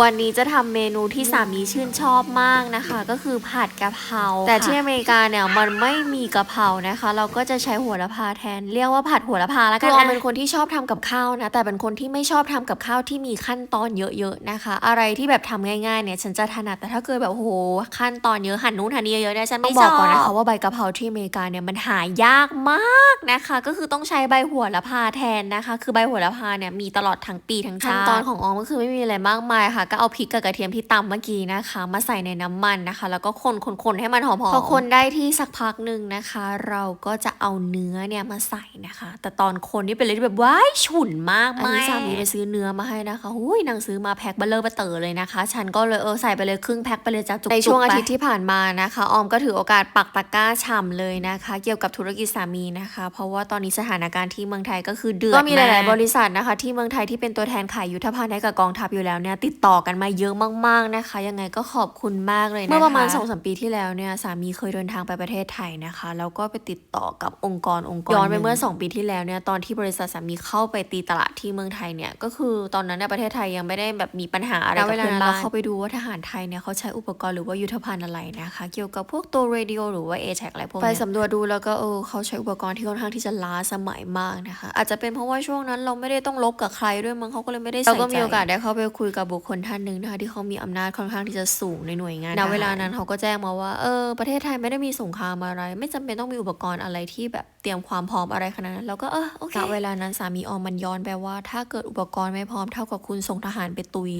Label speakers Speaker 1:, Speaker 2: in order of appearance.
Speaker 1: วันนี้จะทำเมนูที่สามีชื่นชอบมากนะคะ ก็คือผัดกะเพราแต่ที่อเมริกาเนี่ยมันไม่มีกะเพรานะคะ เราก็จะใช้โหัวละพาแทน เรียกว่าผัดโหัวละพาแล้วกันคือออมเป็นคนที่ชอบทำกับข้าวนะแต่เป็นคนที่ไม่ชอบทำกับข้าวที่มีขั้นตอนเยอะๆนะคะ อะไรที่แบบทำง่ายๆเนี่ยฉันจะถนัดแต่ถ้าเกิดแบบโอ้โหขั้นตอนเยอะหั่นนู้นหั่นนี่เยอะๆเนี่ยฉันไม่ชอบบอกก่อนนะคะว่าใบกะเพราที่อเมริกาเนี่ยมันหายากมากนะคะ ก็คือต้องใช้ใบโหัวละพาแทนนะคะ คือใบโหัวละพาเนี่ยมีตลอดทั้งปีทั้งชาติขั้นตอนของออมก็คือไม่มีอะไรมากมายค่ะก็เอาพริกกับกระเทียมที่ตำเมื่อกี้นะคะ มาใส่ในน้ำมันนะคะ แล้วก็คนคนคนให้มันหอมๆพอคนได้ที่สักพักหนึ่งนะคะ เราก็จะเอาเนื้อเนี่ยมาใส่นะคะ แต่ตอนคนนี่เป็นเลยที่แบบว้ายฉุนมาก
Speaker 2: อันนี้
Speaker 1: มากสามีไปซื้อเนื้อมาให้นะคะหุ้ยนางซื้อมาแพ็คเบลเลอร์เบเตอร์เลยนะคะ ฉันก็เลยเออใส่ไปเลยครึ่งแพ็คไปเลยจ้าจุกๆ
Speaker 2: ใน
Speaker 1: ใน
Speaker 2: ช่
Speaker 1: ช่
Speaker 2: ว
Speaker 1: ว
Speaker 2: ง
Speaker 1: ง
Speaker 2: อา
Speaker 1: อา
Speaker 2: ทิ
Speaker 1: ทิ
Speaker 2: ต
Speaker 1: ต
Speaker 2: ย์
Speaker 1: ย์ที่ผ่านมานะคะ ออมก็ถือโอกาสปักตะกร้าฉ่ำเลยนะคะ เกี่ยวกับธุรกิจสามีนะคะ เพราะว่าตอนนี้สถานการณ์ที่เมืองไทยก็คือเดือด
Speaker 2: ก็มีหลายๆ
Speaker 1: บริษัทนะคะ ที่เมืองไทยที่เป็นตัวแทนขายยุทธภัณฑ์ให้กับกองทัพอยู่แล้วเนี่ยติดต่อกันมาเยอะมากๆนะคะ ยังไงก็ขอบคุณมากเลยนะคะเมื่อประมาณ2อสปีที่แล้วเนี่ยสามีเคยเดินทางไปประเทศไทยนะคะ แล้วก็ไปติดต่อกับองค์กรองค์กรย้อนไปเมื่อ 2 ปีที่แล้วเนี่ยตอนที่บริษัทสามีเข้าไปตีตลาดที่เมืองไทยเนี่ยก็คือตอนนั้นเนี่ยประเทศไทยยังไม่ได้แบบมีปัญหาอะไรกับ
Speaker 2: ณเวลา
Speaker 1: เพื่อน
Speaker 2: นั้น
Speaker 1: บ้าน
Speaker 2: เรา
Speaker 1: เข้าไปดูว่าทหารไทยเนี่ยเขาใช้อุปกรณ์หรือว่ายุทธภัณฑ์อะไรนะคะ เกี่ยวกับพวกตัวเรดิโอหรือว่าเอแท็กอะไรพวกเนี้ยไปสำรวจดูแล้วก็เออเขาใช้อุปกรณ์ที่ค่อนข้างที่จะล้าสมัยมากนะคะ อาจจะเป็นเพราะว่าช่วงนั้นเราไม่ได้ต้องลบกับใครด้วยมั้งเขาก็เลยไม่ได้ใส่ใจเราก็มีโอกาสได้เข้าไปคุยกับบุคคลท่านหนึ่งนะคะที่เขามีอำนาจค่อนข้างที่จะสูงในหน่วยงานณเวลานั้นเขาก็แจ้งมาว่าเออประเทศไทยไม่ได้มีสงครามอะไร ไม่จำเป็นต้องมีอุปกรณ์อะไรที่แบบเตรียมความพร้อมอะไรขนาดนั้นเราก็เออโอเคณเวลานั้นสามีออมมันย้อนไปว่าถ้าเกิดอุปกรณ์ไม่พร้อมเท่ากับคุณส่งทหารไปตุย